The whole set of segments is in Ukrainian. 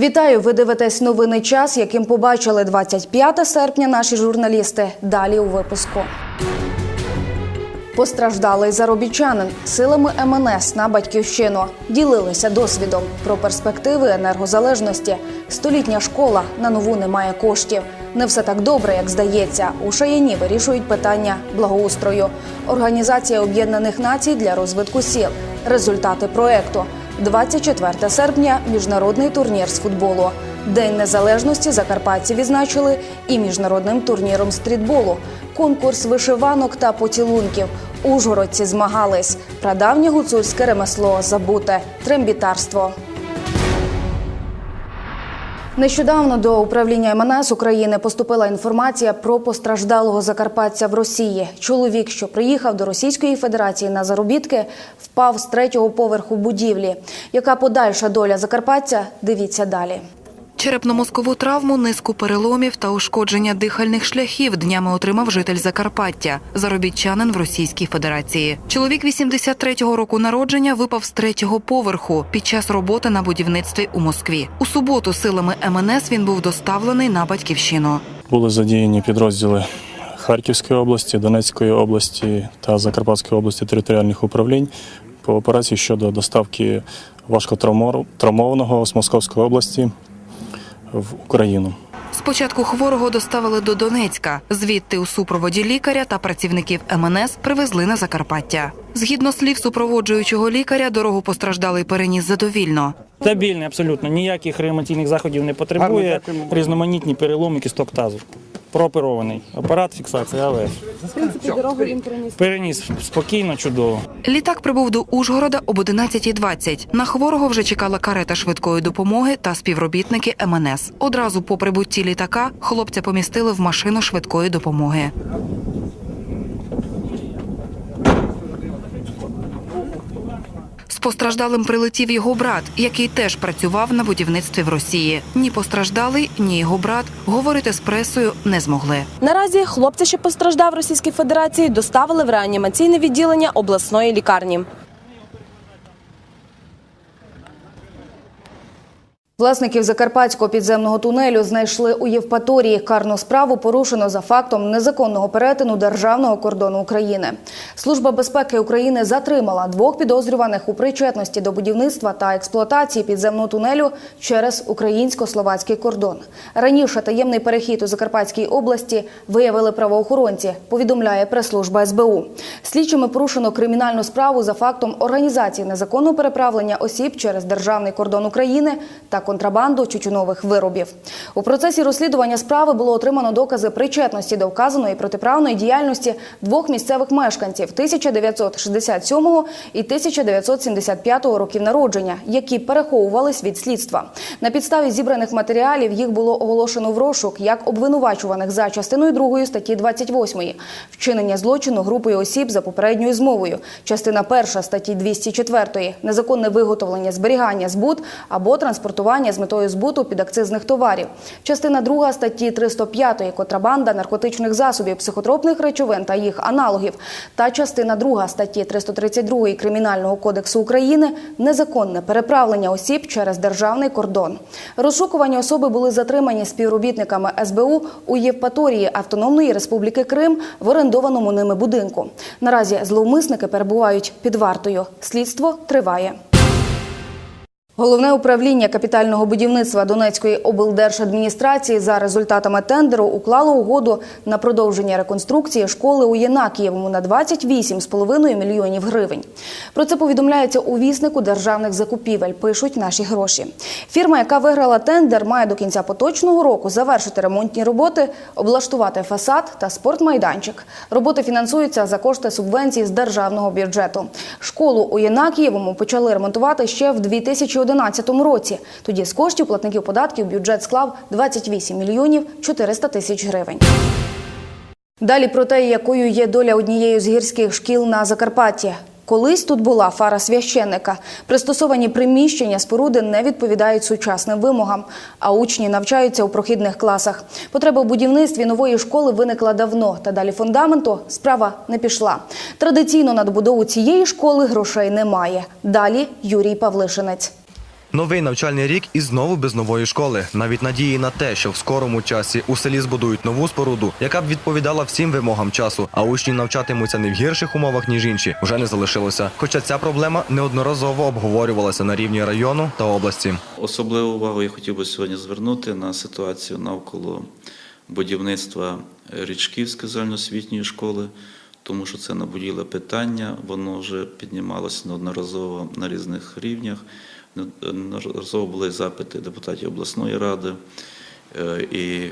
Вітаю! Ви дивитесь новини час, яким побачили 25 серпня наші журналісти. Далі у випуску. Постраждалий заробітчанин силами МНС на батьківщину ділилися досвідом про перспективи енергозалежності. Столітня школа на нову не має коштів. Не все так добре, як здається. У Шаяні вирішують питання благоустрою. Організація Об'єднаних Націй для розвитку сіл. Результати проекту. 24 серпня міжнародний турнір з футболу. День незалежності закарпатці відзначили і міжнародним турніром стрітболу. Конкурс вишиванок та поцілунків. Ужгородці змагались. Прадавнє гуцульське ремесло забуте трембітарство. Нещодавно до управління МНС України поступила інформація про постраждалого закарпатця в Росії. Чоловік, що приїхав до Російської Федерації на заробітки, впав з третього поверху будівлі. Яка подальша доля закарпатця? Дивіться далі. Черепно-мозкову травму, низку переломів та ушкодження дихальних шляхів днями отримав житель Закарпаття, заробітчанин в Російській Федерації. Чоловік 83-го року народження випав з третього поверху під час роботи на будівництві у Москві. У суботу силами МНС він був доставлений на батьківщину. Були задіяні підрозділи Харківської області, Донецької області та Закарпатської області територіальних управлінь по операції щодо доставки важкотравмованого з Московської області в Україну. Спочатку хворого доставили до Донецька. Звідти у супроводі лікаря та працівників МНС привезли на Закарпаття. Згідно слів супроводжуючого лікаря, дорогу постраждалий переніс задовільно. Стабільний, абсолютно. Ніяких реанімаційних заходів не потребує. Різноманітні переломи кісток тазу. Прооперований. Апарат фіксації АВС. В принципі, дорогу він переніс. Переніс спокійно, чудово. Літак прибув до Ужгорода об 11.20. На хворого вже чекала карета швидкої допомоги та співробітники МНС. Одразу по прибутті літака хлопця помістили в машину швидкої допомоги. Постраждалим прилетів його брат, який теж працював на будівництві в Росії. Ні постраждалий, ні його брат говорити з пресою не змогли. Наразі хлопця, що постраждав Російській Федерації, доставили в реанімаційне відділення обласної лікарні. Власників закарпатського підземного тунелю знайшли у Євпаторії. Карну справу порушено за фактом незаконного перетину державного кордону України. Служба безпеки України затримала двох підозрюваних у причетності до будівництва та експлуатації підземного тунелю через українсько-словацький кордон. Раніше таємний перехід у Закарпатській області виявили правоохоронці. Повідомляє прес-служба СБУ. Слідчими порушено кримінальну справу за фактом організації незаконного переправлення осіб через державний кордон України та контрабанду тютюнових виробів. У процесі розслідування справи було отримано докази причетності до вказаної протиправної діяльності двох місцевих мешканців 1967 і 1975 років народження, які переховувались від слідства. На підставі зібраних матеріалів їх було оголошено в розшук як обвинувачуваних за частиною 2 статті 28 вчинення злочину групою осіб за попередньою змовою, частина 1 статті 204 незаконне виготовлення, зберігання, збут або транспортування з метою збуту підакцизних товарів, частина 2 статті 305 контрабанда наркотичних засобів, психотропних речовин та їх аналогів, та частина 2 статті 332 Кримінального кодексу України незаконне переправлення осіб через державний кордон. Розшукувані особи були затримані співробітниками СБУ у Євпаторії Автономної Республіки Крим в орендованому ними будинку. Наразі зловмисники перебувають під вартою. Слідство триває. Головне управління капітального будівництва Донецької облдержадміністрації за результатами тендеру уклало угоду на продовження реконструкції школи у Єнакієвому на 28,5 мільйонів гривень. Про це повідомляється у віснику державних закупівель. Пишуть наші гроші. Фірма, яка виграла тендер, має до кінця поточного року завершити ремонтні роботи, облаштувати фасад та спортмайданчик. Роботи фінансуються за кошти субвенцій з державного бюджету. Школу у Єнакієвому почали ремонтувати ще в 2011 році. Тоді з коштів платників податків бюджет склав 28 мільйонів 400 тисяч гривень. Далі про те, якою є доля однієї з гірських шкіл на Закарпатті. Колись тут була фара священника. Пристосовані приміщення споруди не відповідають сучасним вимогам, а учні навчаються у прохідних класах. Потреба в будівництві нової школи виникла давно, та далі фундаменту справа не пішла. Традиційно на добудову цієї школи грошей немає. Далі Юрій Павлишинець. Новий навчальний рік і знову без нової школи. Навіть надії на те, що в скорому часі у селі збудують нову споруду, яка б відповідала всім вимогам часу, а учні навчатимуться не в гірших умовах, ніж інші, вже не залишилося. Хоча ця проблема неодноразово обговорювалася на рівні району та області. Особливу увагу я хотів би сьогодні звернути на ситуацію навколо будівництва Річківської загальноосвітньої школи, тому що це наболіле питання, воно вже піднімалося неодноразово на різних рівнях. Неодноразово були запити депутатів обласної ради е, і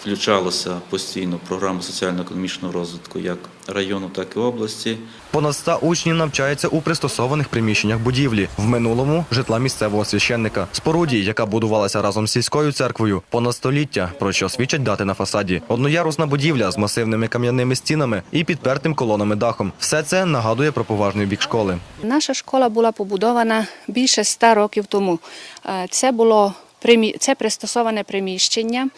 включалося постійно в програму соціально-економічного розвитку як району, так і області. Понад 100 учнів навчаються у пристосованих приміщеннях будівлі. В минулому житла місцевого священника. Споруді, яка будувалася разом з сільською церквою, понад століття, про що свідчать дати на фасаді. Одноярусна будівля з масивними кам'яними стінами і підпертим колонами дахом. Все це нагадує про поважний бік школи. Наша школа була побудована більше ста років тому. Е, Це було це пристосоване приміщення,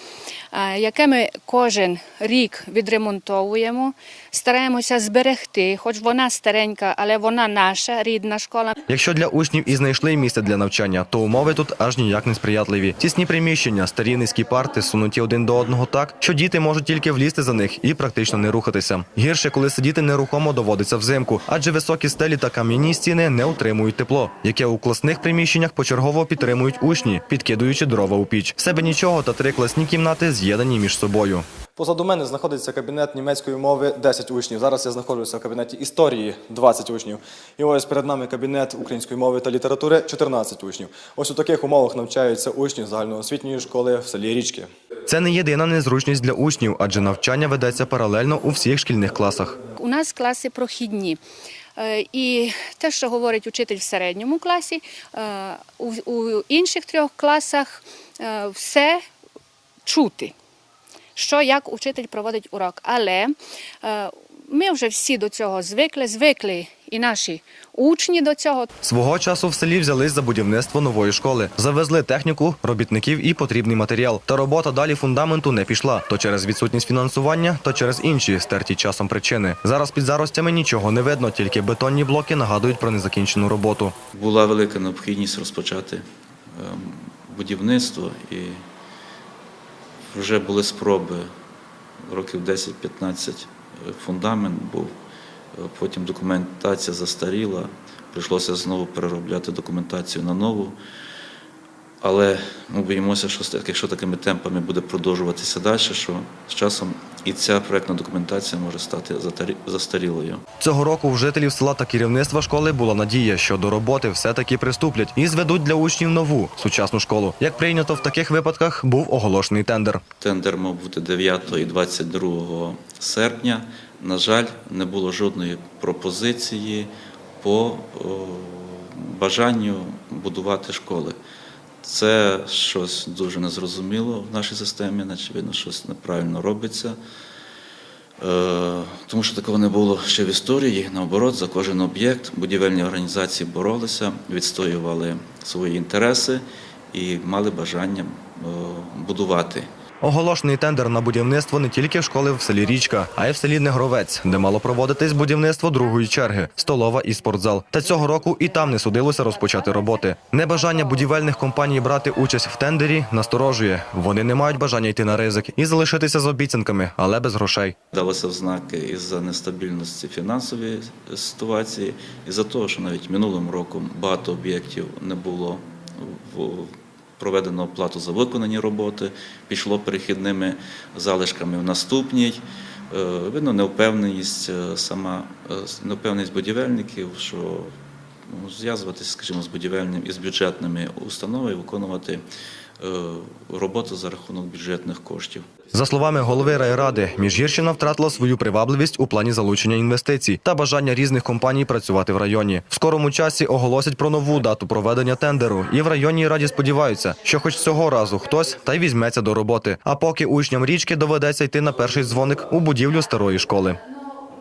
яке ми кожен рік відремонтовуємо, стараємося зберегти, хоч вона старенька, але вона наша рідна школа. Якщо для учнів і знайшли місце для навчання, то умови тут аж ніяк не сприятливі. Тісні приміщення, старі низькі парти, сунуті один до одного так, що діти можуть тільки влізти за них і практично не рухатися. Гірше, коли сидіти нерухомо доводиться взимку, адже високі стелі та кам'яні стіни не утримують тепло, яке у класних приміщеннях почергово підтримують учні, підкидуючи дрова у піч. Себе нічого та три класні кімнати з'єднані між собою. Позаду мене знаходиться кабінет німецької мови 10 учнів. Зараз я знаходжуся в кабінеті історії 20 учнів. І ось перед нами кабінет української мови та літератури 14 учнів. Ось у таких умовах навчаються учні загальноосвітньої школи в селі Річки. Це не єдина незручність для учнів, адже навчання ведеться паралельно у всіх шкільних класах. У нас класи прохідні. Е, І те, що говорить учитель в середньому класі, е, у, інших трьох класах е, все чути, що як учитель проводить урок. Але е, ми вже всі до цього звикли, звикли і наші учні до цього. Свого часу в селі взялись за будівництво нової школи, завезли техніку, робітників і потрібний матеріал. Та робота далі фундаменту не пішла то через відсутність фінансування, то через інші стерті часом причини. Зараз під заростями нічого не видно, тільки бетонні блоки нагадують про незакінчену роботу. Була велика необхідність розпочати ем, будівництво, і вже були спроби років 10-15 е, фундамент був, е, потім документація застаріла, прийшлося знову переробляти документацію на нову. Але ми боїмося, що якщо такими темпами буде продовжуватися далі, що з часом і ця проектна документація може стати застарілою. Цього року в жителів села та керівництва школи була надія, що до роботи все-таки приступлять і зведуть для учнів нову сучасну школу. Як прийнято в таких випадках, був оголошений тендер. Тендер мав бути 9 і 22 серпня. На жаль, не було жодної пропозиції по бажанню будувати школи. Це щось дуже незрозуміло в нашій системі, очевидно, щось неправильно робиться. Е, Тому що такого не було ще в історії. Наоборот, за кожен об'єкт будівельні організації боролися, відстоювали свої інтереси і мали бажання е, будувати. Оголошений тендер на будівництво не тільки школи в селі Річка, а й в селі Негровець, де мало проводитись будівництво другої черги столова і спортзал. Та цього року і там не судилося розпочати роботи. Небажання будівельних компаній брати участь в тендері насторожує. Вони не мають бажання йти на ризик і залишитися з обіцянками, але без грошей. Далося в знаки із-за нестабільності фінансової ситуації, і за того, що навіть минулим роком багато об'єктів не було в- проведено оплату за виконані роботи, пішло перехідними залишками в наступній. Е, Видно, неупевненість е, сама невпевненість неупевненість будівельників, що ну, зв'язуватися, скажімо, з будівельним і з бюджетними установами, виконувати е, роботу за рахунок бюджетних коштів. За словами голови райради, Міжгірщина втратила свою привабливість у плані залучення інвестицій та бажання різних компаній працювати в районі. В скорому часі оголосять про нову дату проведення тендеру, і в районній раді сподіваються, що хоч цього разу хтось та й візьметься до роботи. А поки учням річки доведеться йти на перший дзвоник у будівлю старої школи.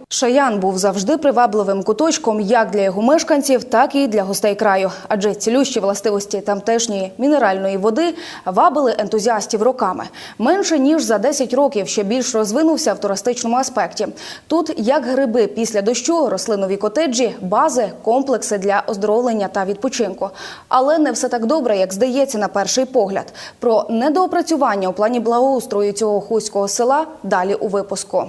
Шаян був завжди привабливим куточком як для його мешканців, так і для гостей краю. Адже цілющі властивості тамтешньої мінеральної води вабили ентузіастів роками. Менше ніж за 10 років ще більш розвинувся в туристичному аспекті. Тут як гриби після дощу, рослинові котеджі, бази, комплекси для оздоровлення та відпочинку. Але не все так добре, як здається на перший погляд. Про недоопрацювання у плані благоустрою цього хуського села далі у випуску.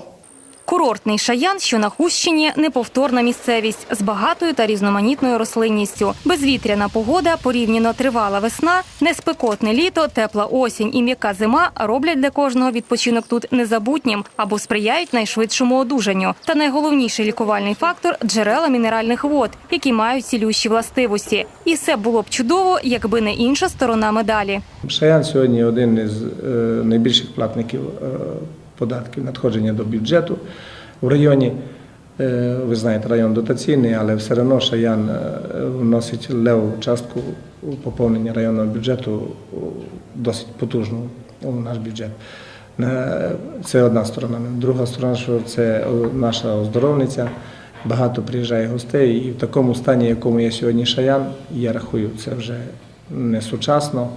Курортний шаян, що на Хущині, неповторна місцевість з багатою та різноманітною рослинністю. Безвітряна погода, порівняно тривала весна, неспекотне літо, тепла осінь і м'яка зима роблять для кожного відпочинок тут незабутнім або сприяють найшвидшому одужанню. Та найголовніший лікувальний фактор джерела мінеральних вод, які мають цілющі властивості. І все було б чудово, якби не інша сторона медалі. Шаян сьогодні один із е, найбільших платників е, податків надходження до бюджету в районі. Ви знаєте, район дотаційний, але все одно Шаян вносить леву частку поповнення районного бюджету досить потужну у наш бюджет. Це одна сторона. Друга сторона, що це наша оздоровниця. Багато приїжджає гостей, і в такому стані, якому є сьогодні Шаян, я рахую, це вже не сучасно,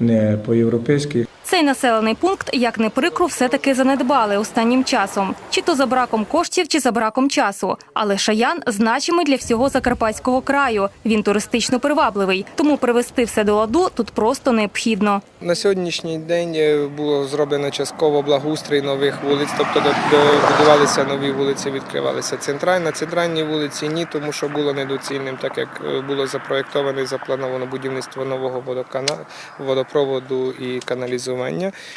не по-європейськи. Цей населений пункт, як не прикро, все-таки занедбали останнім часом. Чи то за браком коштів, чи за браком часу. Але Шаян значимий для всього Закарпатського краю. Він туристично привабливий. Тому привести все до ладу тут просто необхідно. На сьогоднішній день е, було зроблено частково благоустрій нових вулиць, тобто добудувалися нові вулиці, відкривалися центральна. Центральні вулиці ні, тому що було недоцільним, так як е, було запроєктовано і заплановано будівництво нового водокана... водопроводу і каналізування.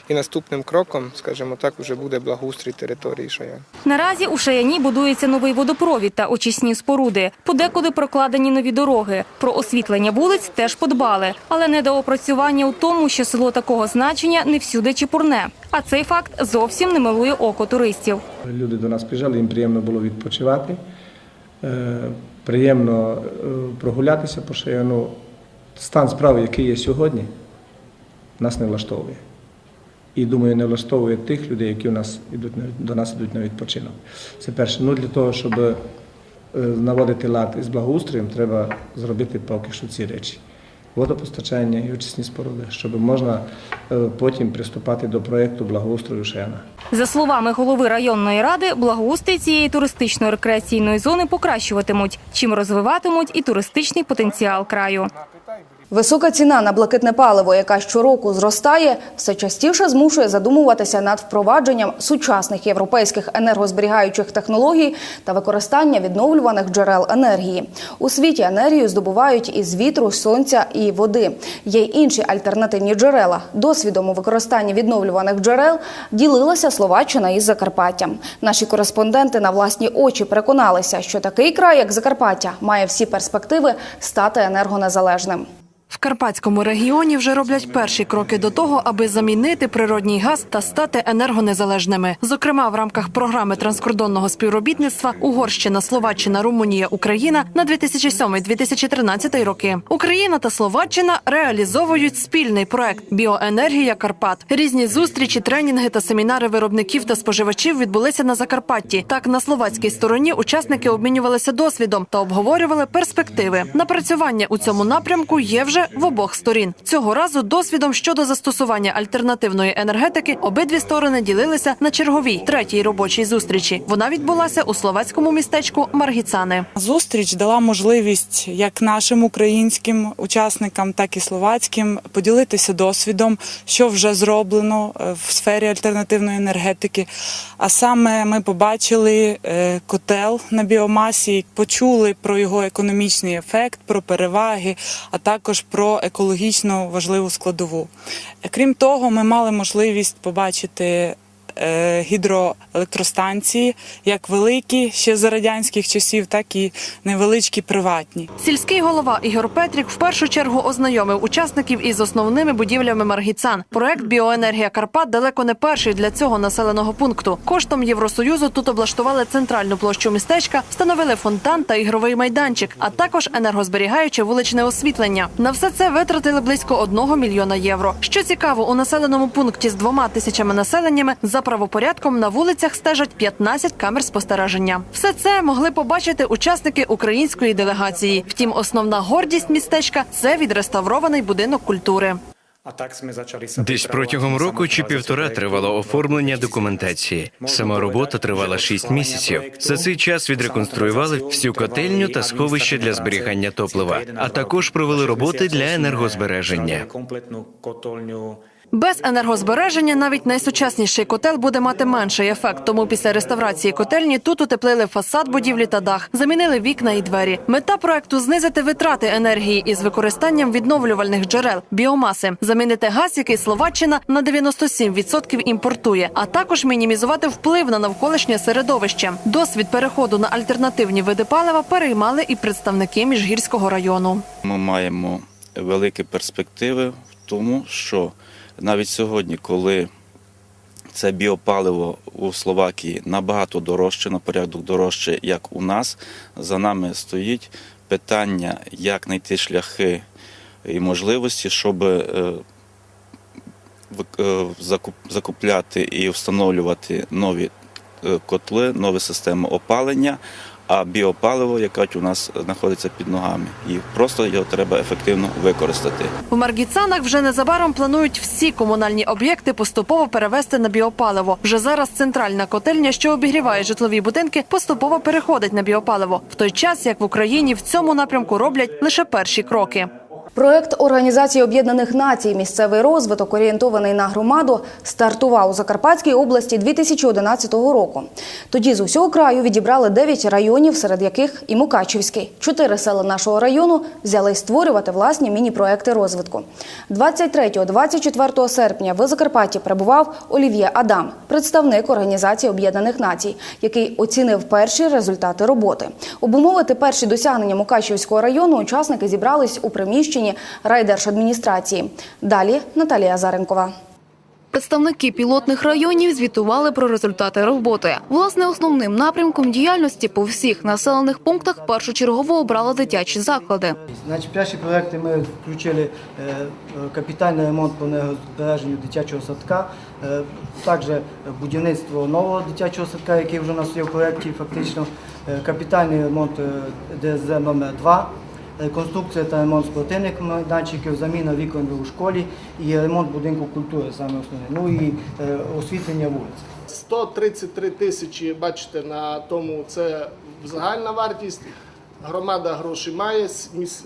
І наступним кроком, скажімо так, вже буде благоустрій території Шаян. Наразі у Шаяні будується новий водопровід та очисні споруди. Подекуди прокладені нові дороги. Про освітлення вулиць теж подбали. Але недоопрацювання у тому, що село такого значення не всюди чепурне. А цей факт зовсім не милує око туристів. Люди до нас приїжджали, їм приємно було відпочивати, е, приємно е, прогулятися по Шаяну. Стан справи, який є сьогодні, нас не влаштовує. І думаю, не влаштовує тих людей, які у нас ідуть до нас ідуть на відпочинок. Це перше. Ну для того, щоб е, наводити лад із благоустроєм, треба зробити поки що ці речі. Водопостачання і очисні споруди, щоб можна е, потім приступати до проєкту благоустрою Шаяна. За словами голови районної ради, благоустрій цієї туристично-рекреаційної зони покращуватимуть, чим розвиватимуть і туристичний потенціал краю. Висока ціна на блакитне паливо, яка щороку зростає, все частіше змушує задумуватися над впровадженням сучасних європейських енергозберігаючих технологій та використання відновлюваних джерел енергії. У світі енергію здобувають із вітру, сонця і води. Є й інші альтернативні джерела. Досвідом у використанні відновлюваних джерел ділилася Словаччина із Закарпаттям. Наші кореспонденти на власні очі переконалися, що такий край, як Закарпаття, має всі перспективи стати енергонезалежним. В Карпатському регіоні вже роблять перші кроки до того, аби замінити природній газ та стати енергонезалежними. Зокрема, в рамках програми транскордонного співробітництва Угорщина, Словаччина, Румунія, Україна на 2007-2013 роки. Україна та Словаччина реалізовують спільний проект Біоенергія Карпат. Різні зустрічі, тренінги та семінари виробників та споживачів відбулися на Закарпатті. Так на словацькій стороні учасники обмінювалися досвідом та обговорювали перспективи. Напрацювання у цьому напрямку є вже в обох сторін. Цього разу досвідом щодо застосування альтернативної енергетики обидві сторони ділилися на черговій третій робочій зустрічі. Вона відбулася у словацькому містечку Маргіцани. Зустріч дала можливість як нашим українським учасникам, так і словацьким поділитися досвідом, що вже зроблено е, в сфері альтернативної енергетики. А саме ми побачили е, котел на біомасі, почули про його економічний ефект, про переваги, а також про екологічно важливу складову. Крім того, ми мали можливість побачити гідроелектростанції, як великі ще за радянських часів, так і невеличкі приватні. Сільський голова Ігор Петрік в першу чергу ознайомив учасників із основними будівлями Маргіцан. Проект Біоенергія Карпат далеко не перший для цього населеного пункту. Коштом Євросоюзу тут облаштували центральну площу містечка, встановили фонтан та ігровий майданчик, а також енергозберігаюче вуличне освітлення. На все це витратили близько одного мільйона євро. Що цікаво, у населеному пункті з двома тисячами населеннями за правопорядком на вулицях стежать 15 камер спостереження. Все це могли побачити учасники української делегації. Втім, основна гордість містечка це відреставрований будинок культури. Десь протягом року чи півтора тривало оформлення документації. Сама робота тривала шість місяців. За цей час відреконструювали всю котельню та сховище для зберігання топлива, а також провели роботи для енергозбереження. Без енергозбереження навіть найсучасніший котел буде мати менший ефект. Тому після реставрації котельні тут утеплили фасад будівлі та дах, замінили вікна і двері. Мета проекту знизити витрати енергії із використанням відновлювальних джерел біомаси, замінити газ, який Словаччина на 97% імпортує, а також мінімізувати вплив на навколишнє середовище. Досвід переходу на альтернативні види палива переймали і представники міжгірського району. Ми маємо великі перспективи в тому, що навіть сьогодні, коли це біопаливо у Словакії набагато дорожче, на порядок дорожче, як у нас, за нами стоїть питання, як знайти шляхи і можливості, щоб е, е, закуп- закупляти і встановлювати нові е, котли, нові системи опалення. А біопаливо, яке у нас знаходиться під ногами, і просто його треба ефективно використати. У Маргіцанах вже незабаром планують всі комунальні об'єкти поступово перевести на біопаливо. Вже зараз центральна котельня, що обігріває житлові будинки, поступово переходить на біопаливо. В той час, як в Україні в цьому напрямку роблять лише перші кроки. Проект Організації Об'єднаних Націй Місцевий розвиток, орієнтований на громаду, стартував у Закарпатській області 2011 року. Тоді з усього краю відібрали 9 районів, серед яких і Мукачівський. Чотири села нашого району взяли створювати власні міні-проекти розвитку. 23-24 серпня в Закарпатті перебував Олів'є Адам, представник Організації Об'єднаних Націй, який оцінив перші результати роботи. Обумовити перші досягнення Мукачівського району учасники зібрались у приміщенні райдержадміністрації. Далі Наталія Заренкова. Представники пілотних районів звітували про результати роботи. Власне, основним напрямком діяльності по всіх населених пунктах першочергово обрали дитячі заклади. Значить, перші проекти ми включили е, капітальний ремонт по енергозбереженню дитячого садка, е, також будівництво нового дитячого садка, який вже у нас є в проєкті, фактично, е, капітальний ремонт ДСЗ номер 2 Реконструкція та ремонт спортивних майданчиків, заміна вікон у школі і ремонт будинку культури, саме основне. Ну і е, освітлення вулиць. 133 тисячі, бачите, на тому це загальна вартість. Громада гроші має,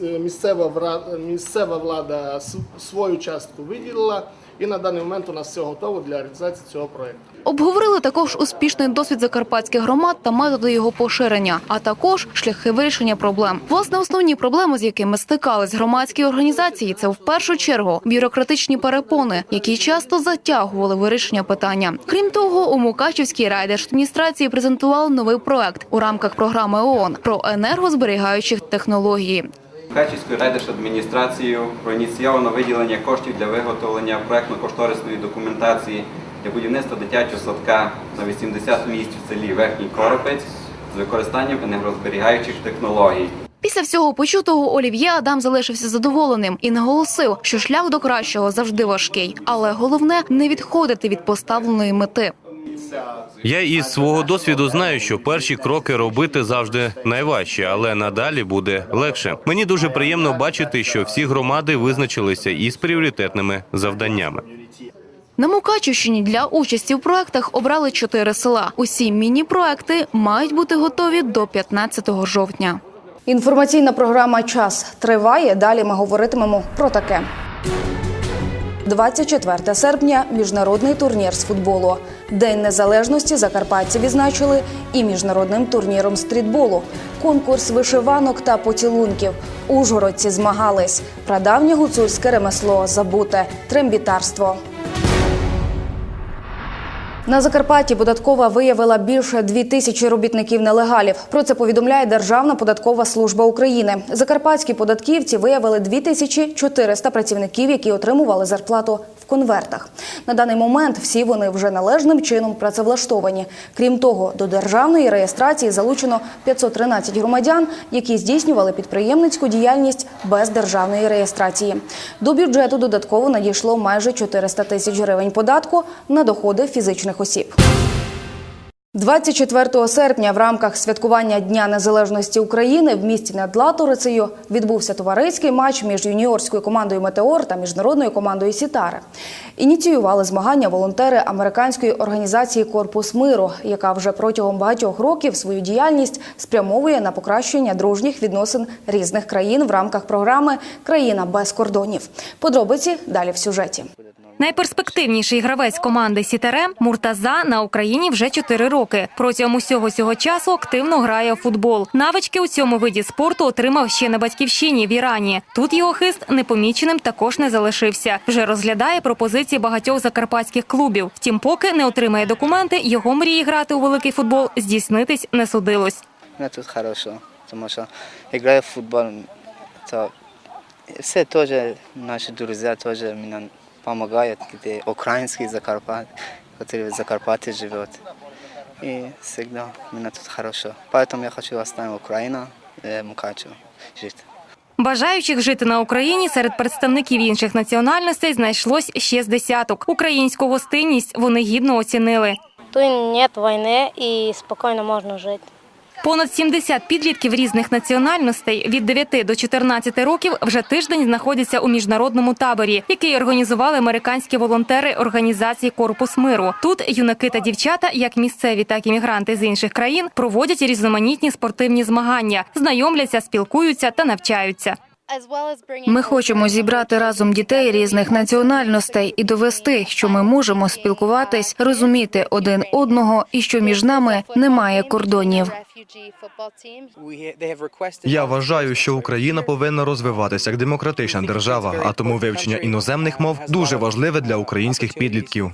е, місцева, місцева влада свою частку виділила, і на даний момент у нас все готово для реалізації цього проєкту. Обговорили також успішний досвід закарпатських громад та методи його поширення, а також шляхи вирішення проблем. Власне, основні проблеми, з якими стикались громадські організації, це в першу чергу бюрократичні перепони, які часто затягували вирішення питання. Крім того, у Мукачівській райдержадміністрації презентували новий проект у рамках програми ООН про енергозберігаючих технології. Мукачівською райдержадміністрацією проініційовано виділення коштів для виготовлення проектно-кошторисної документації для будівництва дитячого садка на 80 місць в селі Верхній Коропець з використанням енергозберігаючих технологій. Після всього почутого Олів'є Адам залишився задоволеним і наголосив, що шлях до кращого завжди важкий, але головне не відходити від поставленої мети. Я із свого досвіду знаю, що перші кроки робити завжди найважче, але надалі буде легше. Мені дуже приємно бачити, що всі громади визначилися із пріоритетними завданнями. На Мукачівщині для участі в проектах обрали чотири села. Усі міні-проекти мають бути готові до 15 жовтня. Інформаційна програма Час триває. Далі ми говоритимемо про таке. 24 серпня міжнародний турнір з футболу. День незалежності закарпатці відзначили і міжнародним турніром стрітболу. Конкурс вишиванок та поцілунків. Ужгородці змагались. Прадавнє гуцульське ремесло забуте трембітарство. На Закарпатті податкова виявила більше дві тисячі робітників нелегалів. Про це повідомляє Державна податкова служба України. Закарпатські податківці виявили 2400 працівників, які отримували зарплату конвертах. На даний момент всі вони вже належним чином працевлаштовані. Крім того, до державної реєстрації залучено 513 громадян, які здійснювали підприємницьку діяльність без державної реєстрації. До бюджету додатково надійшло майже 400 тисяч гривень податку на доходи фізичних осіб. 24 серпня в рамках святкування Дня Незалежності України в місті над Латорицею відбувся товариський матч між юніорською командою Метеор та міжнародною командою Сітари. Ініціювали змагання волонтери американської організації Корпус миру, яка вже протягом багатьох років свою діяльність спрямовує на покращення дружніх відносин різних країн в рамках програми Країна без кордонів. Подробиці далі в сюжеті. Найперспективніший гравець команди Сітере Муртаза на Україні вже 4 роки. Протягом усього цього часу активно грає у футбол. Навички у цьому виді спорту отримав ще на батьківщині в Ірані. Тут його хист непоміченим також не залишився. Вже розглядає пропозиції багатьох закарпатських клубів. Втім, поки не отримає документи, його мрії грати у великий футбол здійснитись не судилось. Мене тут хорошо, тому що я граю в футбол, то все теж наші друзі теж мені допомагають, де український Закарпат, які в Закарпатті живуть. І завжди мене тут хорошо. Поэтому я хочу оставити Україну, е, Мукачево жить. Бажаючих жити на Україні серед представників інших національностей знайшлось ще з десяток. Українську гостинність вони гідно оцінили. Тут немає війни і спокійно можна жити. Понад 70 підлітків різних національностей від 9 до 14 років вже тиждень знаходяться у міжнародному таборі, який організували американські волонтери організації Корпус миру. Тут юнаки та дівчата, як місцеві, так і мігранти з інших країн, проводять різноманітні спортивні змагання, знайомляться, спілкуються та навчаються. Ми хочемо зібрати разом дітей різних національностей і довести, що ми можемо спілкуватись, розуміти один одного і що між нами немає кордонів. Я вважаю, що Україна повинна розвиватися як демократична держава, а тому вивчення іноземних мов дуже важливе для українських підлітків.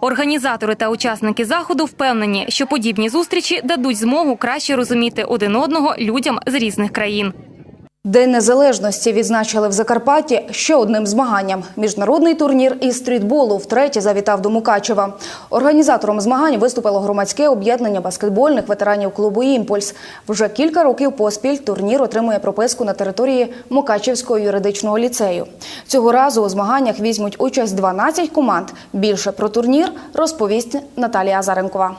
Організатори та учасники заходу впевнені, що подібні зустрічі дадуть змогу краще розуміти один одного людям з різних країн. День незалежності відзначили в Закарпатті ще одним змаганням. Міжнародний турнір із стрітболу втретє завітав до Мукачева. Організатором змагань виступило громадське об'єднання баскетбольних ветеранів клубу Імпульс. Вже кілька років поспіль турнір отримує прописку на території Мукачевського юридичного ліцею. Цього разу у змаганнях візьмуть участь 12 команд. Більше про турнір розповість Наталія Азаренкова.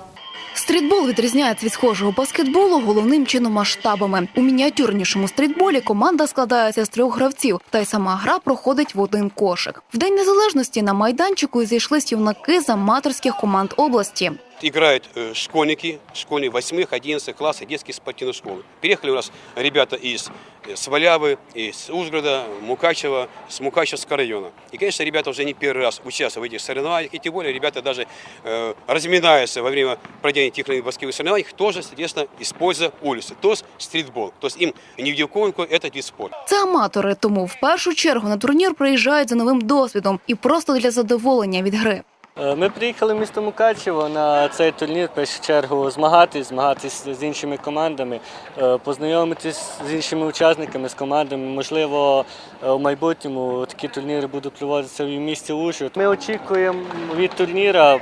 Стрітбол відрізняється від схожого баскетболу головним чином масштабами. У мініатюрнішому стрітболі команда складається з трьох гравців, та й сама гра проходить в один кошик. В день незалежності на майданчику зійшлись юнаки з аматорських команд області. Играют э, школьники, школьники 8-11 классов детские спортивные школы. Переехали у нас ребята из э, Свалявы, из Ужгорода, Мукачева, с Мукачевского района. И, конечно, ребята уже не первый раз участвуют в этих соревнованиях, и тем более ребята даже э, разминаются во время проведения этих баскетбольных соревнований, тоже, соответственно, используя улицы, то есть стритбол. То есть им не вдівковинку этот вид спорту. Це аматори, тому в першу чергу на турнір приїжджають за новим досвідом і просто для задоволення від гри. Е, Ми приїхали в місто Мукачево на цей турнір, в першу чергу, змагатись, змагатись з іншими командами, е, познайомитись з іншими учасниками, з командами. Можливо, е, в майбутньому такі турніри будуть проводитися в місті Ужгород. Ми очікуємо від турніра.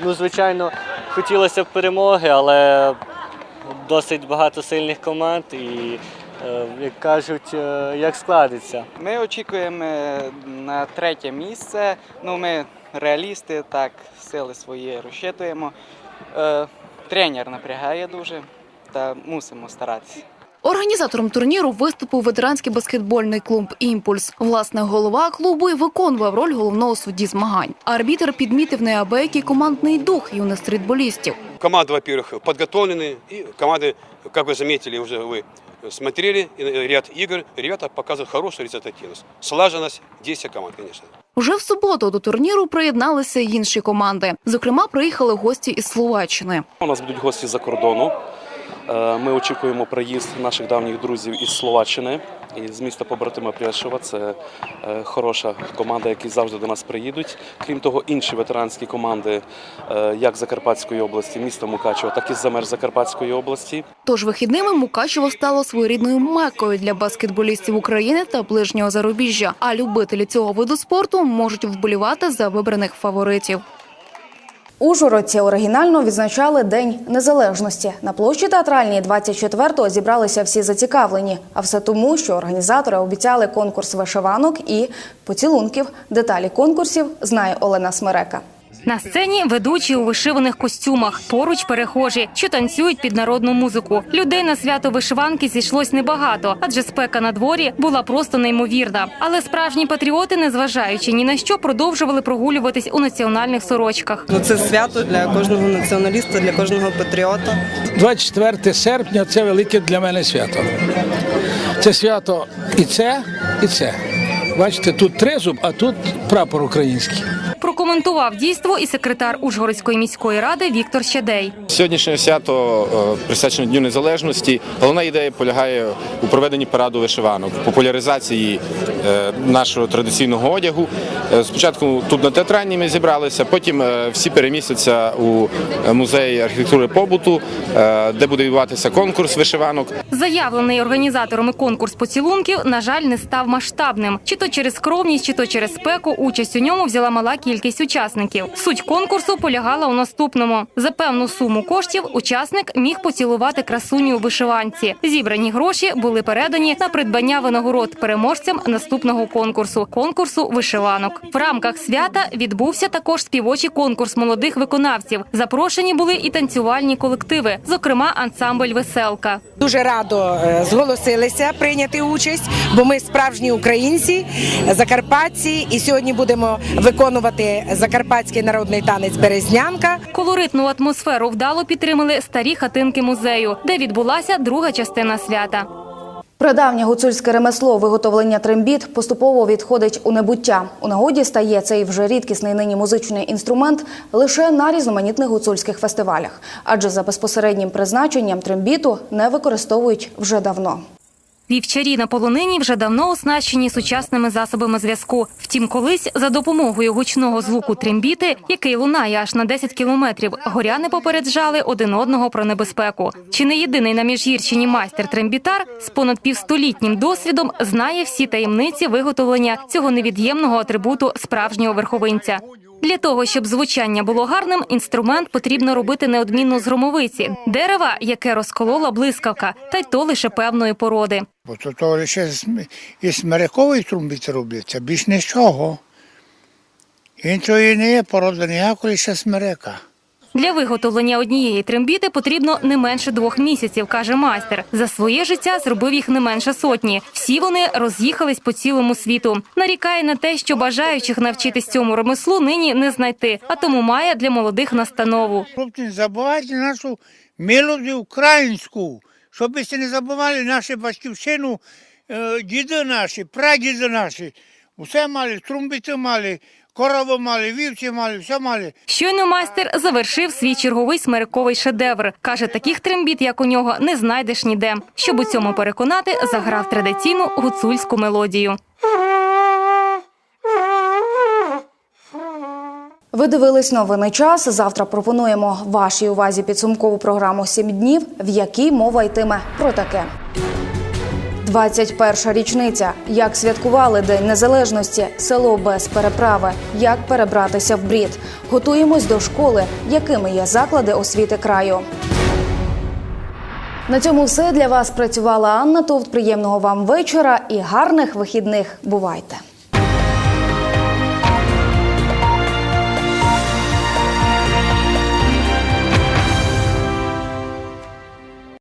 Ну, звичайно, хотілося б перемоги, але досить багато сильних команд і, як кажуть, як складеться. Ми очікуємо на третє місце. Ну, ми реалісти, так, сили свої розчитуємо. Е, Тренер напрягає дуже, та мусимо старатися. Організатором турніру виступив ветеранський баскетбольний клуб Імпульс. Власне, голова клубу і виконував роль головного судді змагань. Арбітр підмітив неабиякий командний дух юних стрітболістів. Команды, во-первых, подготовлены, и команды, как вы заметили, уже вы смотрели э, ряд игр, ребята показывают хорошую результативность. Слаженность, 10 команд, конечно. Уже в суботу до турніру приєдналися інші команди. Зокрема, приїхали гості із Словаччини. У нас будуть гості з-за кордону. Е, Ми очікуємо приїзд наших давніх друзів із Словаччини і з міста побратима Пряшова. Це е, хороша команда, які завжди до нас приїдуть. Крім того, інші ветеранські команди, е, як Закарпатської області, міста Мукачева, так і з замер Закарпатської області. Тож вихідними Мукачево стало своєрідною меккою для баскетболістів України та ближнього зарубіжжя. А любителі цього виду спорту можуть вболівати за вибраних фаворитів. Ужгородці оригінально відзначали День Незалежності. На площі театральній 24-го зібралися всі зацікавлені. А все тому, що організатори обіцяли конкурс вишиванок і поцілунків. Деталі конкурсів знає Олена Смерека. На сцені ведучі у вишиваних костюмах, поруч перехожі, що танцюють під народну музику. Людей на свято вишиванки зійшлось небагато, адже спека на дворі була просто неймовірна. Але справжні патріоти, незважаючи ні на що, продовжували прогулюватись у національних сорочках. Ну, це свято для кожного націоналіста, для кожного патріота. 24 серпня це велике для мене свято. Це свято і це, і це. Бачите, тут тризуб, а тут прапор український. Прокоментував дійство і секретар Ужгородської міської ради Віктор Щедей. Сьогоднішнє свято е, присвячене Дню Незалежності. Головна ідея полягає у проведенні параду вишиванок, популяризації е, нашого традиційного одягу. Е, Спочатку тут на театральній ми зібралися, потім всі перемістяться у музей архітектури побуту, де буде відбуватися конкурс вишиванок. Заявлений організаторами конкурс поцілунків, на жаль, не став масштабним. Чи то через скромність, чи то через спеку участь у ньому взяла мала кількість учасників. Суть конкурсу полягала у наступному: за певну суму коштів учасник міг поцілувати красуню у вишиванці. Зібрані гроші були передані на придбання винагород переможцям наступного конкурсу конкурсу вишиванок. В рамках свята відбувся також співочий конкурс молодих виконавців. Запрошені були і танцювальні колективи, зокрема ансамбль Веселка. Дуже радо е, зголосилися прийняти участь, бо ми справжні українці, закарпатці, і сьогодні будемо виконувати закарпатський народний танець Березнянка. Колоритну атмосферу вдало підтримали старі хатинки музею, де відбулася друга частина свята. Прадавнє гуцульське ремесло виготовлення трембіт поступово відходить у небуття. У нагоді стає цей вже рідкісний нині музичний інструмент лише на різноманітних гуцульських фестивалях, адже за безпосереднім призначенням трембіту не використовують вже давно. Вівчарі на полонині вже давно оснащені сучасними засобами зв'язку. Втім, колись за допомогою гучного звуку трембіти, який лунає аж на 10 кілометрів, горяни попереджали один одного про небезпеку. Чи не єдиний на міжгірщині майстер трембітар з понад півстолітнім досвідом знає всі таємниці виготовлення цього невід'ємного атрибуту справжнього верховинця. Для того, щоб звучання було гарним, інструмент потрібно робити неодмінно з громовиці, дерева, яке розколола блискавка, та й то лише певної породи. Бо то, то лише із смерекової трумбіти робиться, більш нічого. Іншої не є порода ніякої лише смерека. Для виготовлення однієї трембіти потрібно не менше двох місяців, каже майстер. За своє життя зробив їх не менше сотні. Всі вони роз'їхались по цілому світу. Нарікає на те, що бажаючих навчитись цьому ремеслу нині не знайти, а тому має для молодих настанову. Хлопці, не забувайте нашу мелодію українську, щоб ви не забували нашу батьківщину, е, діди наші, прадіди наші. Усе мали, трумбіти мали, корову мали, вівці мали, все мали. Щойно майстер завершив свій черговий смириковий шедевр. Каже, таких трембіт, як у нього, не знайдеш ніде. Щоб у цьому переконати, заграв традиційну гуцульську мелодію. Ви дивились новини час. Завтра пропонуємо вашій увазі підсумкову програму «7 днів, в якій мова йтиме про таке. 21 річниця. Як святкували День Незалежності, село без переправи. Як перебратися в брід. Готуємось до школи. Якими є заклади освіти краю. На цьому все для вас працювала Анна Товт. Приємного вам вечора і гарних вихідних. Бувайте!